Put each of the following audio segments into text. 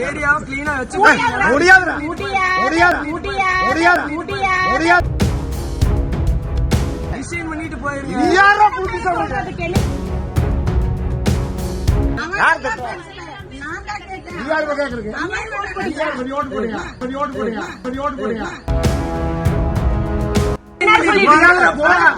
ஏரியாவை கிளீனா வச்சு முடியாதுடா. முடியாது முடியாது. முடியாது முடியாது முடியாது முடியாது டிசைன் பண்ணிட்டு போயிருங்க யாரா சொல்றதுக்கு என்ன? யார் யாரு கேக்குறீங்க? யாரு? நீ ஓட்டு போடுங்க. நீ ஓட்டு போடுங்க. நீ ஓட்டு போடுங்க. முடியாதுடா? போடா.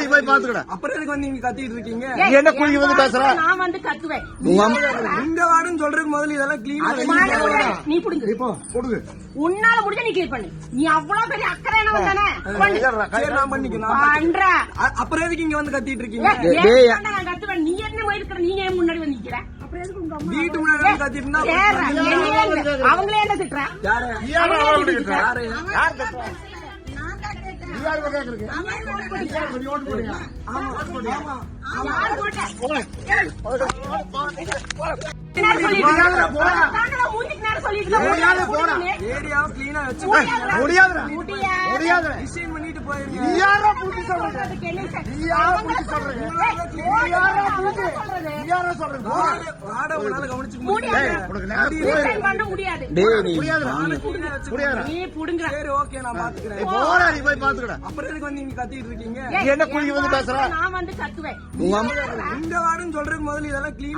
நீ போய் பாத்துக்கடா. அப்புறம் எதுக்கு வந்து நீங்க கத்திட்டு இருக்கீங்க? என்ன குறுகி வந்து பேசுற? நான் வந்து கத்துவேன். இந்த வார்டுன்னு சொல்றதுக்கு முதல்ல இதெல்லாம் கிளீன் நீ புடுங்கு. இப்போ கொடுங்க உன்னால முடிஞ்ச நீ கிளியர் பண்ணு. நீ அவ்வளவு பெரிய அக்கறை என்ன தானே. பண்ற அப்புறம் எதுக்கு இங்க வந்து கத்திட்டு இருக்கீங்க? நான் கத்துவேன்? நீ என்ன இருக்கிற நீ ஏன் முன்னாடி வந்து நிக்கிற? அவங்களே என்ன திட்டுற? யாரு? நீ யாரா அவளை கேக்குற? யாரு? யார் கட்டுறா? நீ யாரு இப்ப கேக்குறீங்க? நீ யாரு இப்ப நீ ஓட்டு போடுங்க யாரு போட்ட? போடா. நேரம் சொல்லிட்டு முடியாதுடா, இருக்க? போடா. தாங்களா மூஞ்சிக்கு நேரம் சொல்லிட்டு இருக்க? முடியாது, முடியாது டிசைன் பண்ணிட்டு போயிருங்க. நீ யாரா புத்தி சொல்றது சொல்றதுக்கு என்ன சார்? நீ யாரா அவங்க புத்தி சொல்றது சொல்றது. நீ யாரா அவங்க புத்தி சொல்றது. நீ யாரா சொல்றது வாட உங்களால கவனிச்சுக்க முடியாது. முடியாது டேய், உனக்கு நேரம் Resign பண்ண முடியாது. முடியாதுடா clean ஆ வச்சு முடியாதுடா நீ புடுங்குற சரி ஓகே நான் பாத்துக்கிறேன். ஏய், போடா நீ போய் பாத்துக்கடா. அப்புறம் எதுக்கு வந்து நீங்க கத்திட்டு இருக்கீங்க? நீ என்ன குறுகி வந்து பேசுற? நான் வந்து கத்துவேன். உங்க அம்மா இந்த வார்டுன்னு சொல்றதுக்கு முதல்ல இதெல்லாம் கிளீன்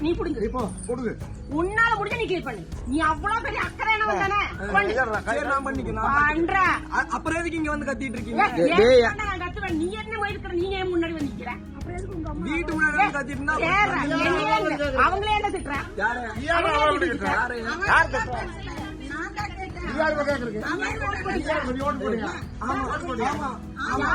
நீ புடுங்கு. இப்போ கொடுங்க உன்னால முடிஞ்ச நீ கிளியர் பண்ணு. நீ அவ்வளவு பெரிய அக்கறை என்ன தானே நான். பண்ற அ- அப்புறம் எதுக்கு இங்க வந்து கத்திட்டு இருக்கீங்க? நான் கத்துவேன். நீ என்ன இருக்கிற? நீ ஏன் முன்னாடி வந்து நிக்கிற? அப்புறம் எதுக்கு உங்க அம்மா வீட்டு முன்னாடி கத்திட்டு இருந்தா. அவங்களே என்ன திட்டுற? யாரு? யாரா? யாரு? யார் போடுங்க ஆமா.